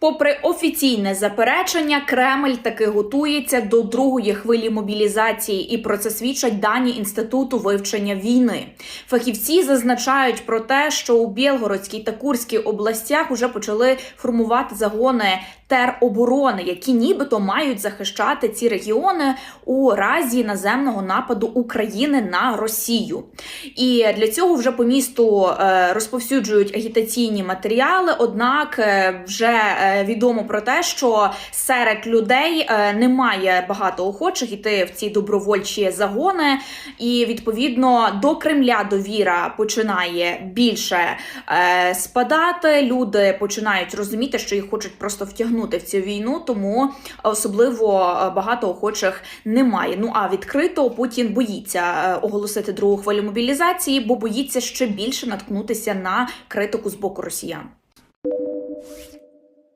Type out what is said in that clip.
Попри офіційне заперечення, Кремль таки готується до другої хвилі мобілізації, і про це свідчать дані інституту вивчення війни. Фахівці зазначають про те, що у Білгородській та Курській областях вже почали формувати загони тероборони, які нібито мають захищати ці регіони у разі наземного нападу України на Росію. І для цього вже по місту е, розповсюджують агітаційні матеріали. Однак е, вже е, відомо про те, що серед людей е, немає багато охочих іти в ці добровольчі загони, і відповідно до Кремля довіра починає більше е, спадати. Люди починають розуміти, що їх хочуть просто втягнути в цю війну, тому особливо е, багато охочих немає. Ну а відкрито Путін боїться оголосити другу хвилю мобілізації, бо боїться ще більше наткнутися на критику з боку росіян.